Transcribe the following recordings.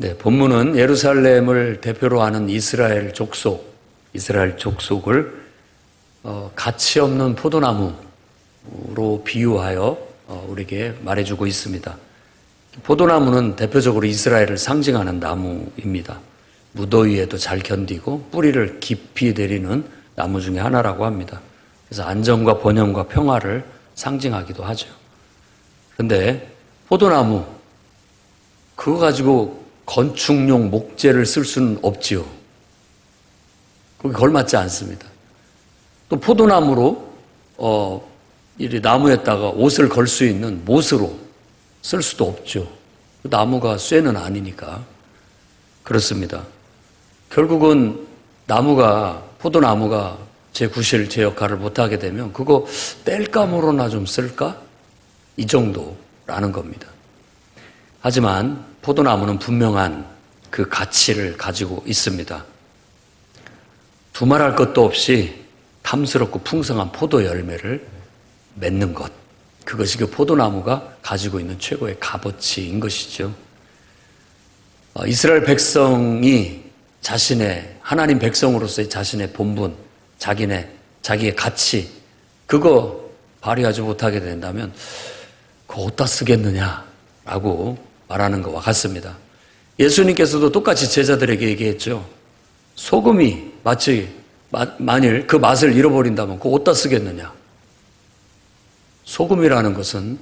네, 본문은 예루살렘을 대표로 하는 이스라엘 족속, 이스라엘 족속을 어, 가치 없는 포도나무로 비유하여 어, 우리에게 말해주고 있습니다. 포도나무는 대표적으로 이스라엘을 상징하는 나무입니다. 무더위에도 잘 견디고 뿌리를 깊이 내리는 나무 중에 하나라고 합니다. 그래서 안정과 번영과 평화를 상징하기도 하죠. 그런데 포도나무 그거 가지고 건축용 목재를 쓸 수는 없지요. 그게 걸맞지 않습니다. 또 포도나무로 어, 이 나무에다가 옷을 걸 수 있는 못으로 쓸 수도 없죠. 나무가 쇠는 아니니까 그렇습니다. 결국은 나무가 포도나무가 제 구실 제 역할을 못하게 되면 그거 뗄감으로나 좀 쓸까 이 정도라는 겁니다. 하지만 포도나무는 분명한 그 가치를 가지고 있습니다. 두말할 것도 없이 탐스럽고 풍성한 포도 열매를 맺는 것. 그것이 그 포도나무가 가지고 있는 최고의 값어치인 것이죠. 어, 이스라엘 백성이 자신의 하나님 백성으로서의 자신의 본분, 자기네 자기의 가치 그거 발휘하지 못하게 된다면 그거 어디다 쓰겠느냐라고 말하는 것과 같습니다. 예수님께서도 똑같이 제자들에게 얘기했죠. 소금이 마치 만일 그 맛을 잃어버린다면 그거 어디다 쓰겠느냐? 소금이라는 것은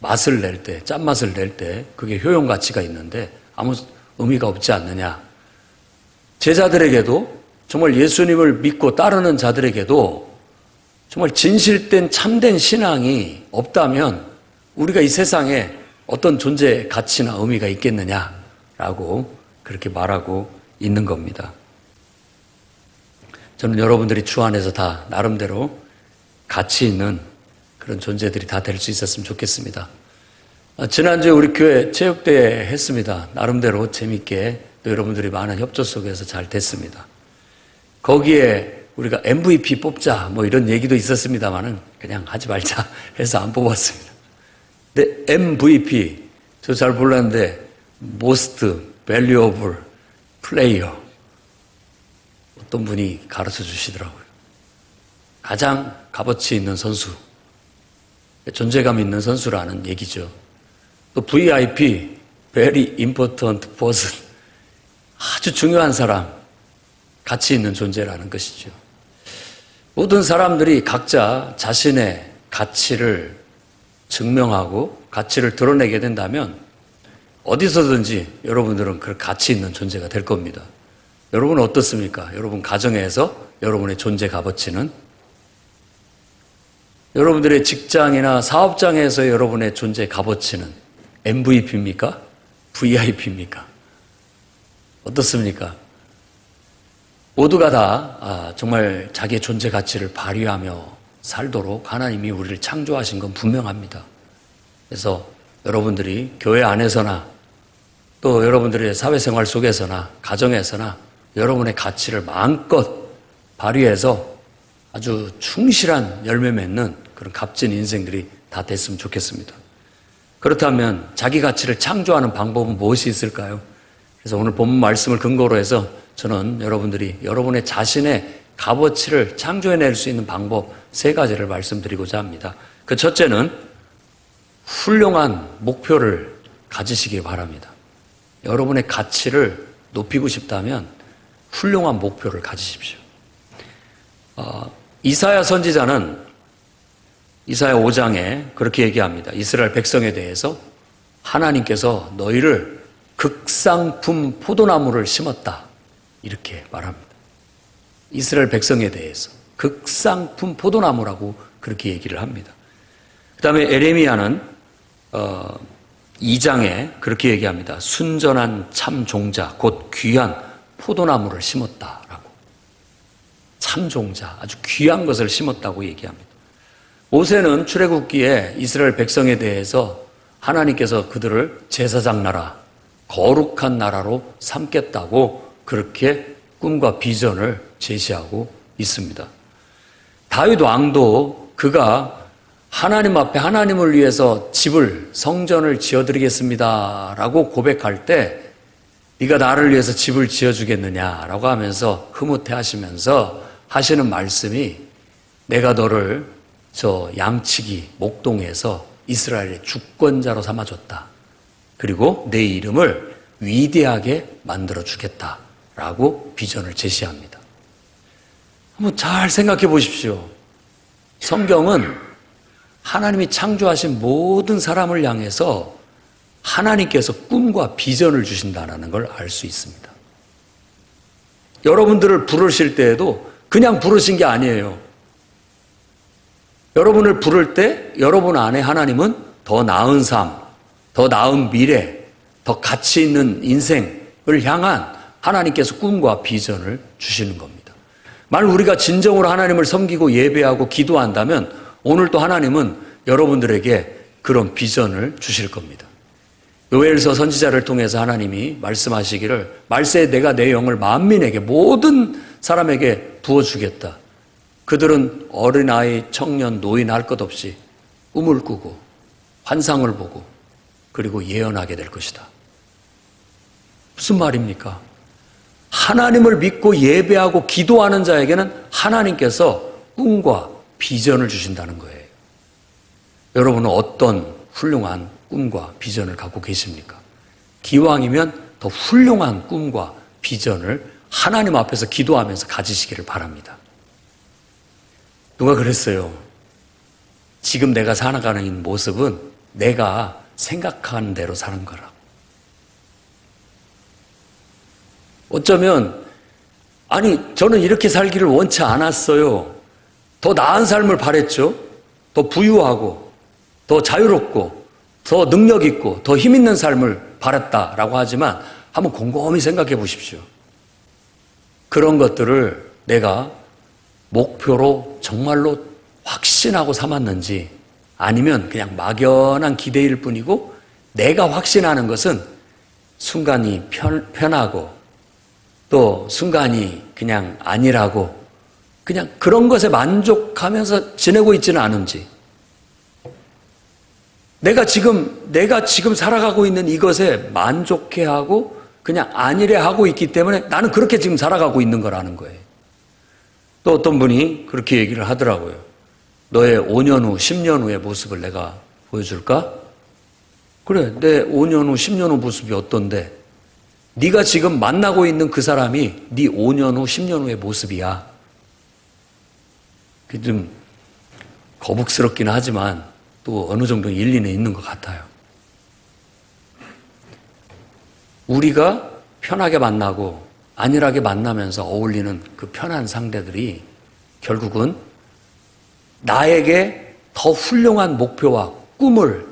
맛을 낼 때, 짠맛을 낼 때 그게 효용 가치가 있는데 아무 의미가 없지 않느냐. 제자들에게도 정말 예수님을 믿고 따르는 자들에게도 정말 진실된 참된 신앙이 없다면 우리가 이 세상에 어떤 존재 가치나 의미가 있겠느냐라고 그렇게 말하고 있는 겁니다. 저는 여러분들이 주 안에서 다 나름대로 가치 있는 그런 존재들이 다 될 수 있었으면 좋겠습니다. 아, 지난주에 우리 교회 체육대회 했습니다. 나름대로 재밌게 또 여러분들이 많은 협조 속에서 잘 됐습니다. 거기에 우리가 MVP 뽑자 뭐 이런 얘기도 있었습니다만은 그냥 하지 말자 해서 안 뽑았습니다. 근데 MVP 저 잘 몰랐는데 Most Valuable Player 어떤 분이 가르쳐 주시더라고요. 가장 값어치 있는 선수, 존재감 있는 선수라는 얘기죠. 또 VIP, Very Important Person, 아주 중요한 사람, 가치 있는 존재라는 것이죠. 모든 사람들이 각자 자신의 가치를 증명하고 가치를 드러내게 된다면 어디서든지 여러분들은 그 가치 있는 존재가 될 겁니다. 여러분은 어떻습니까? 여러분 가정에서 여러분의 존재 값어치는 여러분들의 직장이나 사업장에서 여러분의 존재 값어치는 MVP입니까? VIP입니까? 어떻습니까? 모두가 다 아, 정말 자기의 존재 가치를 발휘하며 살도록 하나님이 우리를 창조하신 건 분명합니다. 그래서 여러분들이 교회 안에서나 또 여러분들의 사회생활 속에서나 가정에서나 여러분의 가치를 마음껏 발휘해서 아주 충실한 열매 맺는 그런 값진 인생들이 다 됐으면 좋겠습니다. 그렇다면 자기 가치를 창조하는 방법은 무엇이 있을까요? 그래서 오늘 본문 말씀을 근거로 해서 저는 여러분들이 여러분의 자신의 값어치를 창조해낼 수 있는 방법 세 가지를 말씀드리고자 합니다. 그 첫째는 훌륭한 목표를 가지시기 바랍니다. 여러분의 가치를 높이고 싶다면 훌륭한 목표를 가지십시오. 어, 이사야 선지자는 이사야 5장에 그렇게 얘기합니다. 이스라엘 백성에 대해서 하나님께서 너희를 극상품 포도나무를 심었다. 이렇게 말합니다. 이스라엘 백성에 대해서 극상품 포도나무라고 그렇게 얘기를 합니다. 그 다음에 에레미야는 어, 2장에 그렇게 얘기합니다. 순전한 참 종자, 곧 귀한 포도나무를 심었다라고. 참 종자, 아주 귀한 것을 심었다고 얘기합니다. 모세는 출애굽기에 이스라엘 백성에 대해서 하나님께서 그들을 제사장 나라, 거룩한 나라로 삼겠다고 그렇게 꿈과 비전을 제시하고 있습니다. 다윗 왕도 그가 하나님 앞에 하나님을 위해서 집을 성전을 지어드리겠습니다라고 고백할 때 네가 나를 위해서 집을 지어주겠느냐라고 하면서 흐뭇해하시면서 하시는 말씀이 내가 너를 저 양치기 목동에서 이스라엘의 주권자로 삼아줬다. 그리고 내 이름을 위대하게 만들어 주겠다라고 비전을 제시합니다. 한번 잘 생각해 보십시오. 성경은 하나님이 창조하신 모든 사람을 향해서 하나님께서 꿈과 비전을 주신다는 걸 알 수 있습니다. 여러분들을 부르실 때에도 그냥 부르신 게 아니에요. 여러분을 부를 때 여러분 안에 하나님은 더 나은 삶, 더 나은 미래, 더 가치 있는 인생을 향한 하나님께서 꿈과 비전을 주시는 겁니다. 만약 우리가 진정으로 하나님을 섬기고 예배하고 기도한다면 오늘도 하나님은 여러분들에게 그런 비전을 주실 겁니다. 요엘서 선지자를 통해서 하나님이 말씀하시기를 말세에 내가 내 영을 만민에게 모든 사람에게 부어주겠다. 그들은 어린아이, 청년, 노인 할 것 없이 꿈을 꾸고 환상을 보고 그리고 예언하게 될 것이다. 무슨 말입니까? 하나님을 믿고 예배하고 기도하는 자에게는 하나님께서 꿈과 비전을 주신다는 거예요. 여러분은 어떤 훌륭한 꿈과 비전을 갖고 계십니까? 기왕이면 더 훌륭한 꿈과 비전을 하나님 앞에서 기도하면서 가지시기를 바랍니다. 누가 그랬어요? 지금 내가 살아가는 모습은 내가 생각하는 대로 사는 거라고. 어쩌면, 아니, 저는 이렇게 살기를 원치 않았어요. 더 나은 삶을 바랬죠? 더 부유하고, 더 자유롭고, 더 능력 있고, 더 힘 있는 삶을 바랬다라고 하지만 한번 곰곰이 생각해 보십시오. 그런 것들을 내가 목표로 정말로 확신하고 삼았는지 아니면 그냥 막연한 기대일 뿐이고 내가 확신하는 것은 순간이 편, 편하고 또 순간이 그냥 아니라고 그냥 그런 것에 만족하면서 지내고 있지는 않은지 내가 지금 내가 지금 살아가고 있는 이것에 만족해 하고 그냥 아니래 하고 있기 때문에 나는 그렇게 지금 살아가고 있는 거라는 거예요. 또 어떤 분이 그렇게 얘기를 하더라고요. 너의 5년 후, 10년 후의 모습을 내가 보여줄까? 그래, 내 5년 후, 10년 후 모습이 어떤데? 네가 지금 만나고 있는 그 사람이 네 5년 후, 10년 후의 모습이야. 좀 거북스럽긴 하지만 또 어느 정도 일리는 있는 것 같아요. 우리가 편하게 만나고 안일하게 만나면서 어울리는 그 편한 상대들이 결국은 나에게 더 훌륭한 목표와 꿈을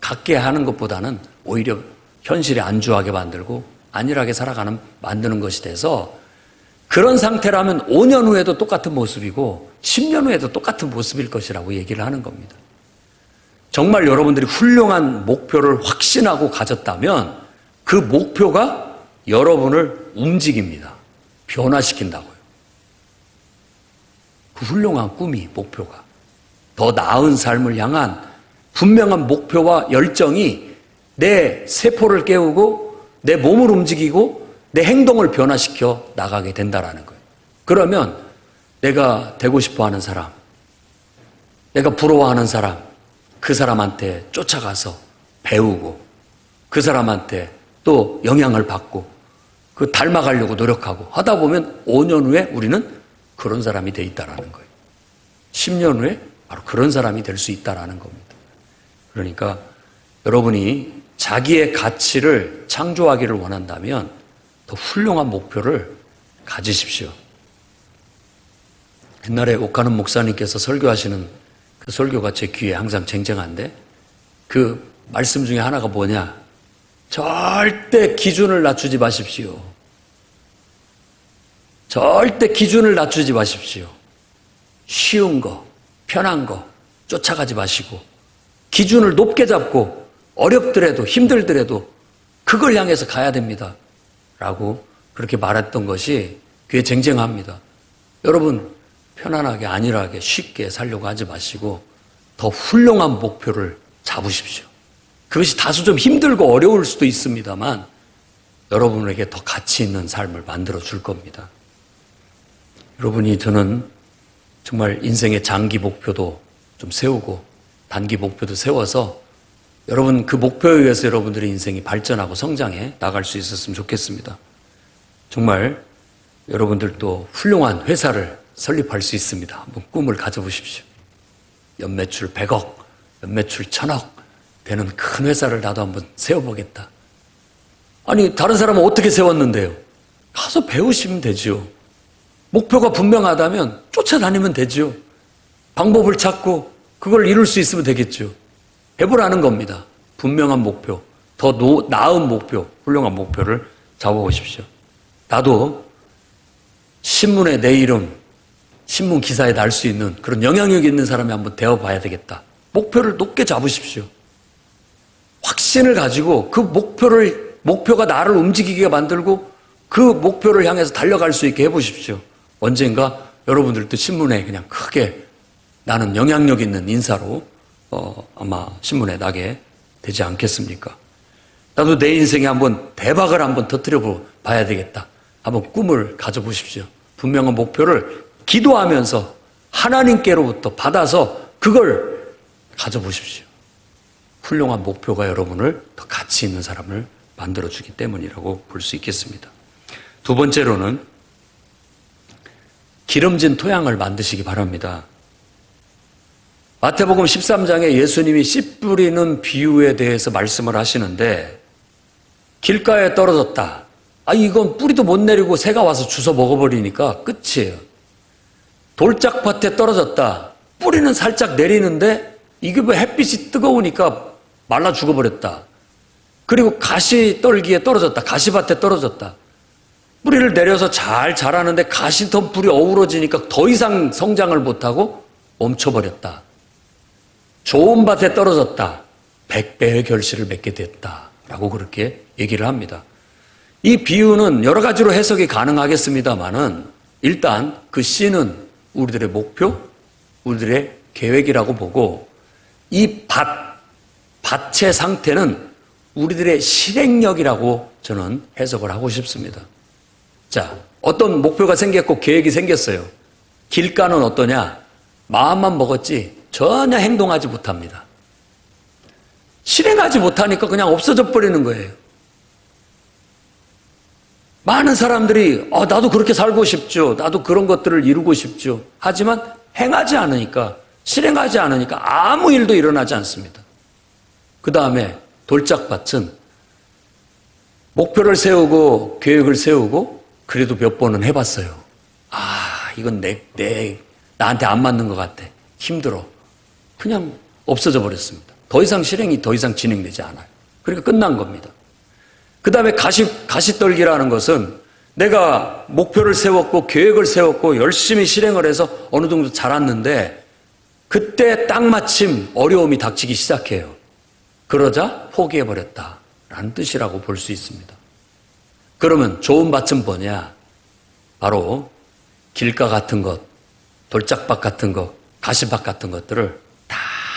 갖게 하는 것보다는 오히려 현실에 안주하게 만들고 안일하게 살아가는 만드는 것이 돼서 그런 상태라면 5년 후에도 똑같은 모습이고 10년 후에도 똑같은 모습일 것이라고 얘기를 하는 겁니다. 정말 여러분들이 훌륭한 목표를 확신하고 가졌다면 그 목표가 여러분을 움직입니다. 변화시킨다고요. 그 훌륭한 꿈이 목표가 더 나은 삶을 향한 분명한 목표와 열정이 내 세포를 깨우고 내 몸을 움직이고 내 행동을 변화시켜 나가게 된다라는 거예요. 그러면 내가 되고 싶어 하는 사람, 내가 부러워하는 사람, 그 사람한테 쫓아가서 배우고 그 사람한테 또 영향을 받고 그 닮아가려고 노력하고 하다 보면 5년 후에 우리는 그런 사람이 돼 있다라는 거예요. 10년 후에 바로 그런 사람이 될 수 있다라는 겁니다. 그러니까 여러분이 자기의 가치를 창조하기를 원한다면 더 훌륭한 목표를 가지십시오. 옛날에 옥가는 목사님께서 설교하시는 그 설교가 제 귀에 항상 쟁쟁한데 그 말씀 중에 하나가 뭐냐? 절대 기준을 낮추지 마십시오. 절대 기준을 낮추지 마십시오. 쉬운 거, 편한 거 쫓아가지 마시고 기준을 높게 잡고 어렵더라도 힘들더라도 그걸 향해서 가야 됩니다. 라고 그렇게 말했던 것이 귀에 쟁쟁합니다. 여러분 편안하게 안일하게 쉽게 살려고 하지 마시고 더 훌륭한 목표를 잡으십시오. 그것이 다소 좀 힘들고 어려울 수도 있습니다만 여러분에게 더 가치 있는 삶을 만들어 줄 겁니다. 여러분이 저는 정말 인생의 장기 목표도 좀 세우고 단기 목표도 세워서 여러분 그 목표에 의해서 여러분들의 인생이 발전하고 성장해 나갈 수 있었으면 좋겠습니다. 정말 여러분들도 훌륭한 회사를 설립할 수 있습니다. 한번 꿈을 가져보십시오. 연매출 100억, 연매출 1000억 되는 큰 회사를 나도 한번 세워보겠다. 아니, 다른 사람은 어떻게 세웠는데요? 가서 배우시면 되지요. 목표가 분명하다면 쫓아다니면 되지요. 방법을 찾고 그걸 이룰 수 있으면 되겠죠. 해보라는 겁니다. 분명한 목표, 더 노, 나은 목표, 훌륭한 목표를 잡아보십시오. 나도 신문에 내 이름, 신문 기사에 날 수 있는 그런 영향력 있는 사람이 한번 되어봐야 되겠다. 목표를 높게 잡으십시오. 확신을 가지고 그 목표를, 목표가 나를 움직이게 만들고 그 목표를 향해서 달려갈 수 있게 해보십시오. 언젠가 여러분들도 신문에 그냥 크게 나는 영향력 있는 인사로 어, 아마 신문에 나게 되지 않겠습니까? 나도 내 인생에 한번 대박을 한번 터뜨려 봐야 되겠다. 한번 꿈을 가져보십시오. 분명한 목표를 기도하면서 하나님께로부터 받아서 그걸 가져보십시오. 훌륭한 목표가 여러분을 더 가치 있는 사람을 만들어주기 때문이라고 볼 수 있겠습니다. 두 번째로는 기름진 토양을 만드시기 바랍니다. 마태복음 13장에 예수님이 씨 뿌리는 비유에 대해서 말씀을 하시는데 길가에 떨어졌다. 아, 이건 뿌리도 못 내리고 새가 와서 주워 먹어버리니까 끝이에요. 돌짝밭에 떨어졌다. 뿌리는 살짝 내리는데 이게 뭐 햇빛이 뜨거우니까 말라 죽어버렸다. 그리고 가시 떨기에 떨어졌다. 가시밭에 떨어졌다. 뿌리를 내려서 잘 자라는데 뿌리 어우러지니까 더 이상 성장을 못하고 멈춰버렸다. 좋은 밭에 떨어졌다. 백배의 결실을 맺게 됐다. 라고 그렇게 얘기를 합니다. 이 비유는 여러 가지로 해석이 가능하겠습니다만은 일단 그 씨는 우리들의 목표, 우리들의 계획이라고 보고 이 밭, 밭의 상태는 우리들의 실행력이라고 저는 해석을 하고 싶습니다. 자, 어떤 목표가 생겼고 계획이 생겼어요. 길가는 어떠냐? 마음만 먹었지 전혀 행동하지 못합니다. 실행하지 못하니까 그냥 없어져 버리는 거예요. 많은 사람들이 어, 나도 그렇게 살고 싶죠. 나도 그런 것들을 이루고 싶죠. 하지만 행하지 않으니까 실행하지 않으니까 아무 일도 일어나지 않습니다. 그 다음에 돌짝밭은 목표를 세우고 계획을 세우고 그래도 몇 번은 해봤어요. 아, 이건 내, 내, 나한테 안 맞는 것 같아. 힘들어. 그냥 없어져 버렸습니다. 더 이상 실행이 더 이상 진행되지 않아요. 그러니까 끝난 겁니다. 그 다음에 가시, 가시떨기라는 것은 내가 목표를 세웠고 계획을 세웠고 열심히 실행을 해서 어느 정도 자랐는데 그때 딱 마침 어려움이 닥치기 시작해요. 그러자 포기해버렸다. 라는 뜻이라고 볼 수 있습니다. 그러면 좋은 밭은 뭐냐? 바로 길가 같은 것, 돌짝밭 같은 것, 가시밭 같은 것들을 다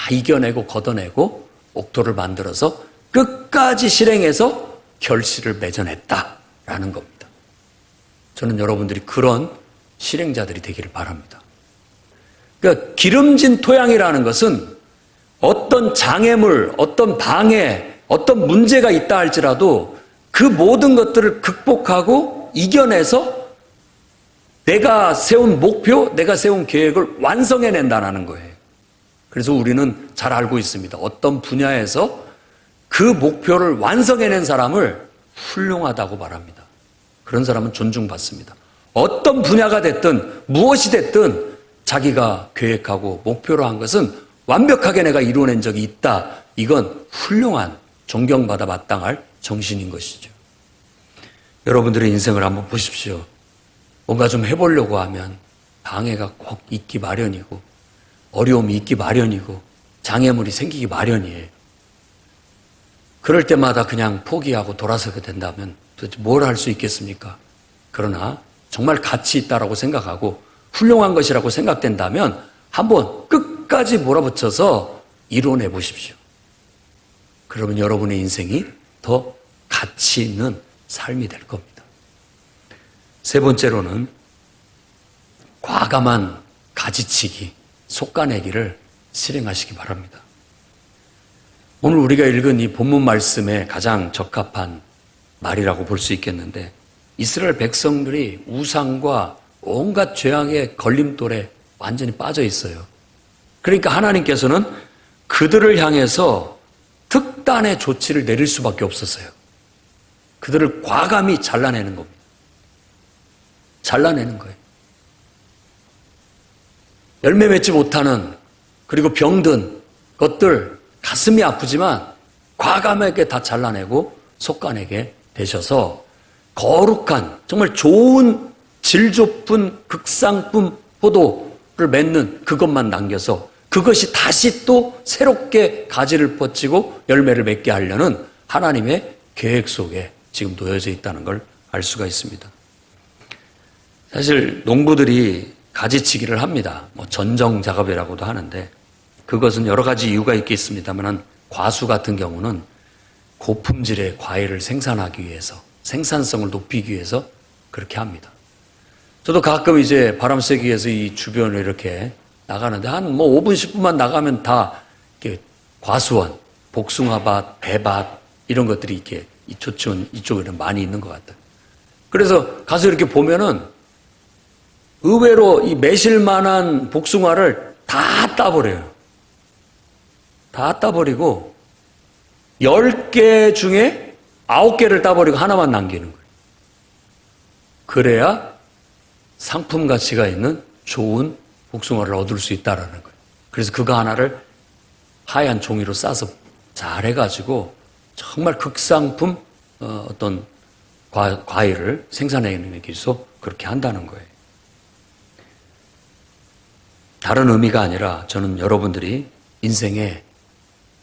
이겨내고 걷어내고 옥토를 만들어서 끝까지 실행해서 결실을 맺어냈다라는 겁니다. 저는 여러분들이 그런 실행자들이 되기를 바랍니다. 그러니까 기름진 토양이라는 것은 어떤 장애물, 어떤 방해, 어떤 문제가 있다 할지라도 그 모든 것들을 극복하고 이겨내서 내가 세운 목표, 내가 세운 계획을 완성해낸다는 거예요. 그래서 우리는 잘 알고 있습니다. 어떤 분야에서 그 목표를 완성해낸 사람을 훌륭하다고 말합니다. 그런 사람은 존중받습니다. 어떤 분야가 됐든 무엇이 됐든 자기가 계획하고 목표로 한 것은 완벽하게 내가 이루어낸 적이 있다. 이건 훌륭한 존경받아 마땅할 정신인 것이죠. 여러분들의 인생을 한번 보십시오. 뭔가 좀 해보려고 하면 방해가 꼭 있기 마련이고 어려움이 있기 마련이고 장애물이 생기기 마련이에요. 그럴 때마다 그냥 포기하고 돌아서게 된다면 도대체 뭘 할 수 있겠습니까? 그러나 정말 가치 있다라고 생각하고 훌륭한 것이라고 생각된다면 한번 끝까지 몰아붙여서 이뤄내 보십시오. 그러면 여러분의 인생이 더 가치 있는 삶이 될 겁니다. 세 번째로는 과감한 가지치기, 속가내기를 실행하시기 바랍니다. 오늘 우리가 읽은 이 본문 말씀에 가장 적합한 말이라고 볼 수 있겠는데 이스라엘 백성들이 우상과 온갖 죄악의 걸림돌에 완전히 빠져 있어요. 그러니까 하나님께서는 그들을 향해서 특단의 조치를 내릴 수밖에 없었어요. 그들을 과감히 잘라내는 겁니다. 잘라내는 거예요. 열매 맺지 못하는 그리고 병든 것들 가슴이 아프지만 과감하게 다 잘라내고 속가내게 되셔서 거룩한 정말 좋은 질 좋은 극상품 포도를 맺는 그것만 남겨서 그것이 다시 또 새롭게 가지를 뻗치고 열매를 맺게 하려는 하나님의 계획 속에 지금 놓여져 있다는 걸 알 수가 있습니다. 사실 농부들이 가지치기를 합니다. 뭐 전정 작업이라고도 하는데 그것은 여러 가지 이유가 있겠습니다만 과수 같은 경우는 고품질의 과일을 생산하기 위해서 생산성을 높이기 위해서 그렇게 합니다. 저도 가끔 이제 바람 쐬기 위해서 이 주변을 이렇게 나가는데 한 뭐 5분, 10분만 나가면 다 이렇게 과수원, 복숭아밭, 배밭 이런 것들이 이렇게 이쪽은 이쪽에는 많이 있는 것 같아요. 그래서 가서 이렇게 보면은 의외로 이 매실만한 복숭아를 다 따버려요. 다 따버리고 10개 중에 9개를 따버리고 하나만 남기는 거예요. 그래야 상품 가치가 있는 좋은 복숭아를 얻을 수 있다라는 거예요. 그래서 그거 하나를 하얀 종이로 싸서 잘 해가지고 정말 극상품 어, 어떤 과, 과일을 생산해 내기 위해서 그렇게 한다는 거예요. 다른 의미가 아니라 저는 여러분들이 인생에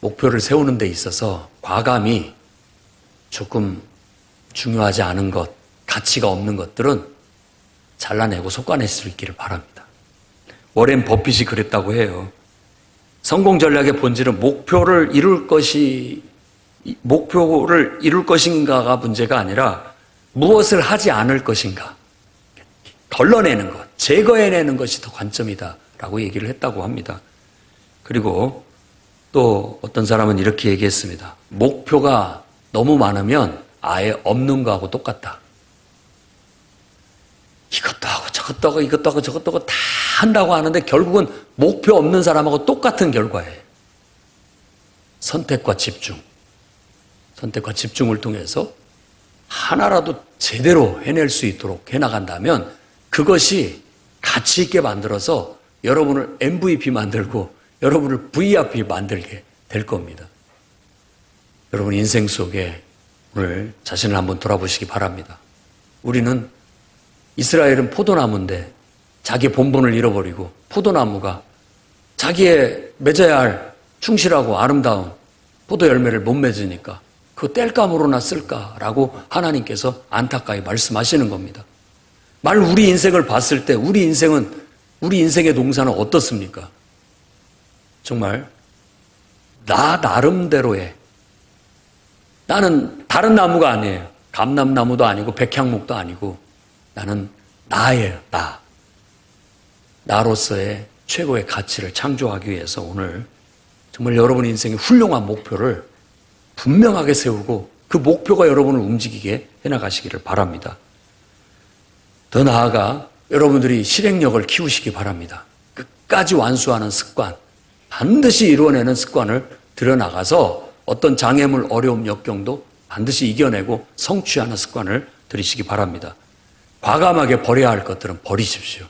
목표를 세우는 데 있어서 과감히 조금 중요하지 않은 것, 가치가 없는 것들은 잘라내고 속아낼 수 있기를 바랍니다. 워렌 버핏이 그랬다고 해요. 성공 전략의 본질은 목표를 이룰 것이 목표를 이룰 것인가가 문제가 아니라 무엇을 하지 않을 것인가 걸러내는 것, 제거해내는 것이 더 관점이다 라고 얘기를 했다고 합니다. 그리고 또 어떤 사람은 이렇게 얘기했습니다. 목표가 너무 많으면 아예 없는 거하고 똑같다. 이것도 하고 저것도 하고 이것도 하고 저것도 하고 다 한다고 하는데 결국은 목표 없는 사람하고 똑같은 결과예요. 선택과 집중. 선택과 집중을 통해서 하나라도 제대로 해낼 수 있도록 해나간다면 그것이 가치 있게 만들어서 여러분을 MVP 만들고 여러분을 VIP 만들게 될 겁니다. 여러분 인생 속에 오늘 자신을 한번 돌아보시기 바랍니다. 우리는 이스라엘은 포도나무인데 자기 본분을 잃어버리고 포도나무가 자기의 맺어야 할 충실하고 아름다운 포도 열매를 못 맺으니까 그 뗄감으로나 쓸까라고 하나님께서 안타까이 말씀하시는 겁니다. 말 우리 인생을 봤을 때 우리 인생은 우리 인생의 동사는 어떻습니까? 정말 나 나름대로의 나는 다른 나무가 아니에요. 감남나무도 아니고 백향목도 아니고 나는 나예요. 나. 나로서의 최고의 가치를 창조하기 위해서 오늘 정말 여러분 인생의 훌륭한 목표를 분명하게 세우고 그 목표가 여러분을 움직이게 해나가시기를 바랍니다. 더 나아가 여러분들이 실행력을 키우시기 바랍니다. 끝까지 완수하는 습관, 반드시 이루어내는 습관을 들여나가서 어떤 장애물, 어려움, 역경도 반드시 이겨내고 성취하는 습관을 들이시기 바랍니다. 과감하게 버려야 할 것들은 버리십시오.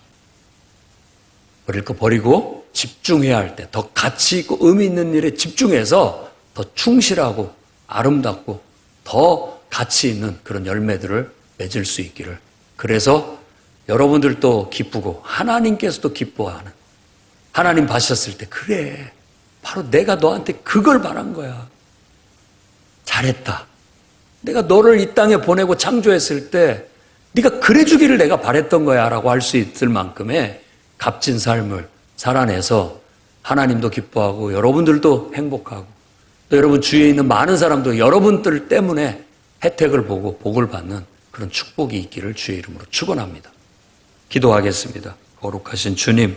버릴 거 버리고 집중해야 할 때 더 가치 있고 의미 있는 일에 집중해서 더 충실하고 아름답고 더 가치 있는 그런 열매들을 맺을 수 있기를. 그래서 여러분들도 기쁘고 하나님께서도 기뻐하는 하나님 봤었을 때 그래. 바로 내가 너한테 그걸 바란 거야. 잘했다. 내가 너를 이 땅에 보내고 창조했을 때 네가 그래주기를 내가 바랬던 거야 라고 할 수 있을 만큼의 값진 삶을 살아내서 하나님도 기뻐하고 여러분들도 행복하고 또 여러분 주위에 있는 많은 사람도 여러분들 때문에 혜택을 보고 복을 받는 그런 축복이 있기를 주의 이름으로 축원합니다. 기도하겠습니다. 거룩하신 주님,